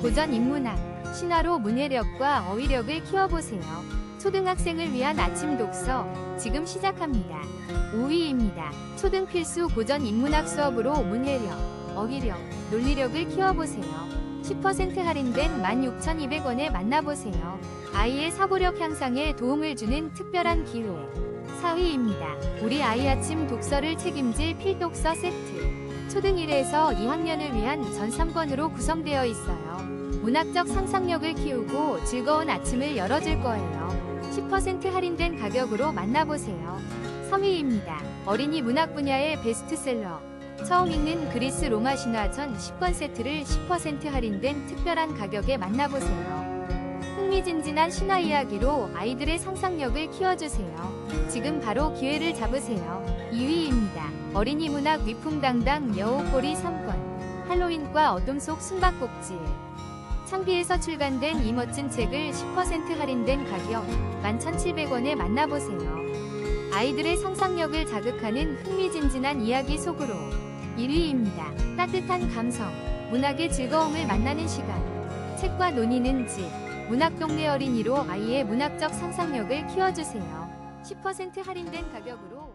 고전 인문학, 신화로 문해력과 어휘력을 키워보세요. 초등학생을 위한 아침 독서, 지금 시작합니다. 5위입니다. 초등 필수 고전 인문학 수업으로 문해력, 어휘력, 논리력을 키워보세요. 10% 할인된 16,200원에 만나보세요. 아이의 사고력 향상에 도움을 주는 특별한 기회. 4위입니다. 우리 아이 아침 독서를 책임질 필독서 세트. 초등 1에서 2학년을 위한 전 3권으로 구성되어 있어요. 문학적 상상력을 키우고 즐거운 아침을 열어줄 거예요. 10% 할인된 가격으로 만나보세요. 3위입니다. 어린이 문학 분야의 베스트셀러. 처음 읽는 그리스 로마 신화 전 10권 세트를 10% 할인된 특별한 가격에 만나보세요. 흥미진진한 신화 이야기로 아이들의 상상력을 키워주세요. 지금 바로 기회를 잡으세요. 2위입니다. 어린이 문학 위풍당당 여우꼬리 3권. 할로윈과 어둠 속 숨바꼭질. 창비에서 출간된 이 멋진 책을 10% 할인된 가격 11,700원에 만나보세요. 아이들의 상상력을 자극하는 흥미진진한 이야기 속으로 1위입니다. 따뜻한 감성, 문학의 즐거움을 만나는 시간. 책과 논의는 집. 문학동네 어린이로 아이의 문학적 상상력을 키워주세요. 10% 할인된 가격으로